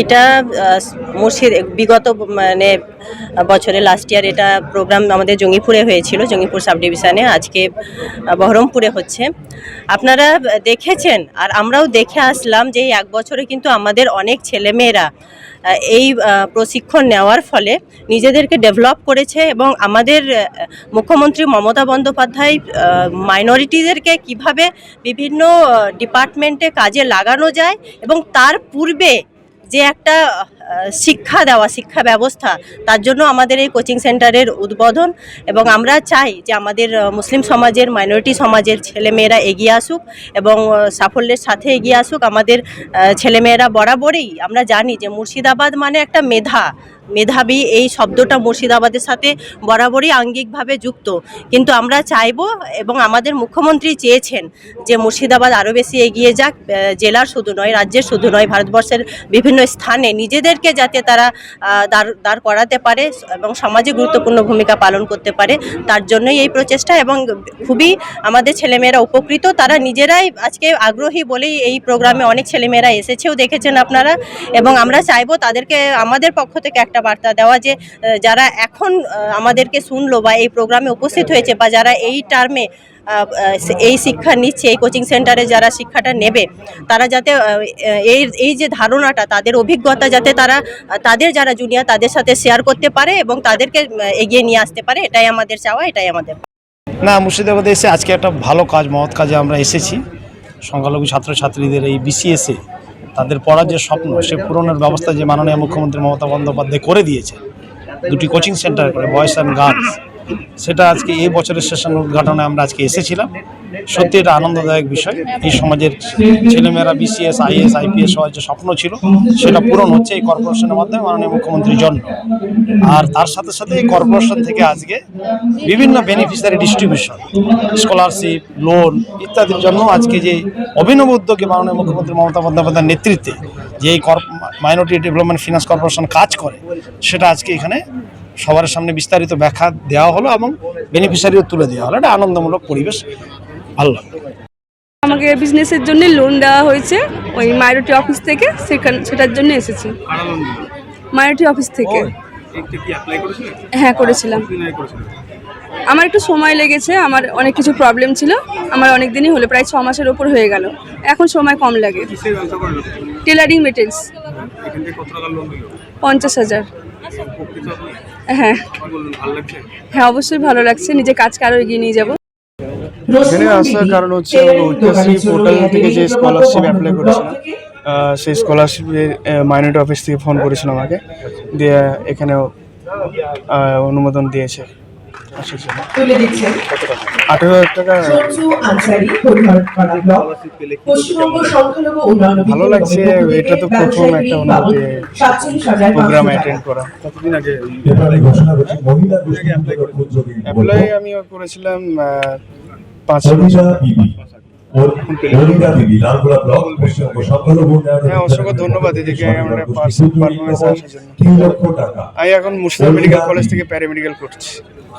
এটা মুর্শিদ, বিগত মানে বছরে লাস্ট ইয়ার এটা প্রোগ্রাম আমাদের জঙ্গিপুরে হয়েছিল, জঙ্গিপুর সাব ডিভিশনে আজকে বহরমপুরে হচ্ছে। আপনারা দেখেছেন, আর আমরাও দেখে আসলাম যে এক বছরে কিন্তু আমাদের অনেক ছেলেমেয়েরা এই প্রশিক্ষণ নেওয়ার ফলে নিজেদেরকে ডেভেলপ করেছে এবং আমাদের মুখ্যমন্ত্রী মমতা বন্দ্যোপাধ্যায় মাইনরিটিদেরকে কীভাবে বিভিন্ন ডিপার্টমেন্টে কাজে লাগানো যায় এবং তার পূর্বে যে একটা শিক্ষা দেওয়া, শিক্ষা ব্যবস্থা, তার জন্য আমাদের এই কোচিং সেন্টারের উদ্বোধন এবং আমরা চাই যে আমাদের মুসলিম সমাজের মাইনরিটি সমাজের ছেলেমেয়েরা এগিয়ে আসুক এবং সাফল্যের সাথে এগিয়ে আসুক। আমাদের ছেলেমেয়েরা বরাবরই, আমরা জানি যে মুর্শিদাবাদ মানে একটা মেধা। মেধাবী এই শব্দটা মুর্শিদাবাদের সাথে বরাবরই আঙ্গিকভাবে যুক্ত। কিন্তু আমরা চাইব এবং আমাদের মুখ্যমন্ত্রী চেয়েছেন যে মুর্শিদাবাদ আরও বেশি এগিয়ে যাক জেলার শুধু নয়, রাজ্যের শুধু নয়, ভারতবর্ষের বিভিন্ন স্থানে নিজেদেরকে যাতে তারা দাঁড় দাঁড় করাতে পারে এবং সমাজে গুরুত্বপূর্ণ ভূমিকা পালন করতে পারে, তার জন্যই এই প্রচেষ্টা এবং খুবই আমাদের ছেলেমেয়েরা উপকৃত। তারা নিজেরাই আজকে আগ্রহী বলেই এই প্রোগ্রামে অনেক ছেলেমেয়েরা এসেছেও দেখেছেন আপনারা এবং আমরা চাইব তাদেরকে, আমাদের পক্ষ থেকে একটা বার্তা দেওয়া যে যারা এখন আমাদেরকে শুনলো বা এই প্রোগ্রামে উপস্থিত হয়েছে বা যারা এই টার্মে এই শিক্ষা নিচ্ছে, এই কোচিং সেন্টারে যারা শিক্ষাটা নেবে, তারা যাতে এই এই যে ধারণাটা, তাদের অভিজ্ঞতা যাতে তারা, তাদের যারা জুনিয়র তাদের সাথে শেয়ার করতে পারে এবং তাদেরকে এগিয়ে নিয়ে আসতে পারে, এটাই আমাদের চাওয়া, এটাই আমাদের। না, মুর্শিদাবাদে এসে আজকে একটা ভালো কাজ, মহৎ কাজে আমরা এসেছি। সংখ্যালঘু ছাত্রছাত্রীদের এই বিসিএসে তাদের পড়ার যে স্বপ্ন, সে পূরণের ব্যবস্থা যে মাননীয় মুখ্যমন্ত্রী মমতা বন্দ্যোপাধ্যায় করে দিয়েছে, দুটি কোচিং সেন্টার করে বয়েজ অ্যান্ড গার্লস সেটা আজকে এই বছরের সেশন উদ্ঘাটনে আমরা আজকে এসেছিলাম। সত্যি এটা আনন্দদায়ক বিষয়। এই সমাজের ছেলেমেয়েরা বিসিএস আইএস আইপিএস হওয়ার যে স্বপ্ন ছিল, সেটা পূরণ হচ্ছে এই কর্পোরেশনের মাধ্যমে মাননীয় মুখ্যমন্ত্রীর জন্য। আর তার সাথে সাথে এই কর্পোরেশন থেকে আজকে বিভিন্ন বেনিফিশিয়ারি ডিস্ট্রিবিউশন স্কলারশিপ লোন ইত্যাদির জন্য আজকে যে অভিনব উদ্যোগে মাননীয় মুখ্যমন্ত্রী মমতা বন্দ্যোপাধ্যায়ের নেতৃত্বে যে এই মাইনরিটি ডেভেলপমেন্ট ফিনান্স কর্পোরেশন কাজ করে, সেটা আজকে এখানে সবার সামনে বিস্তারিত ব্যাখ্যা দেওয়া হলো এবং বেনিফিশিয়ারিও তুলে দেওয়া হলো। এটা আনন্দমূলক পরিবেশ। ভালো লাগল। আমাকে বিজনেসের জন্য লোন দেওয়া হয়েছে। ওই মাইনরিটি অফিস থেকে সেখান সেটার জন্য এসেছি। মাইনরিটি অফিস থেকে। হ্যাঁ করেছিলাম। আমার একটু সময় লেগেছে। আমার অনেক কিছু প্রবলেম ছিল। আমার অনেক দিনই হলো প্রায় ছ মাসের ওপর হয়ে গেল। এখন সময় কম লাগে। টেলারিং মেটেরিয়ালস পঞ্চাশ হাজার। হ্যাঁ। হ্যাঁ অবশ্যই ভালো লাগছে। নিজে কাজকে আরও এগিয়ে নিয়ে যাব। এখানে আসার কারণ হচ্ছে ঐতিহাসিক পোর্টাল থেকে যে স্কলারশিপ অ্যাপ্লাই করেছিলাম সেই স্কলারশিপের মাইনরিটি অফিস থেকে ফোন করেছিল আমাকে। দিয়ে এখানেও অনুমোদন দিয়েছে। তুলে দিচ্ছেন আঠেরো হাজার টাকা। আনসারি হরিহরপাড়া ব্লক পশ্চিমবঙ্গ সংখ্যালঘু উন্নয়ন ভালো লাগছে এটা তো প্রথম একটা ওনাদের প্রোগ্রাম অ্যাটেন্ড করা। কতদিন আগে ঘোষণা করছি মহিলা অ্যাপ্লাই আমি করেছিলাম পাঁচ হ্যাঁ, অসংখ্য ধন্যবাদ এদিকে আমার পারফরমেন্স আসার জন্য। তিন লক্ষ টাকা। আমি এখন মুর্শিদাবাদ মেডিকেল কলেজ থেকে প্যারামেডিকেল করছি।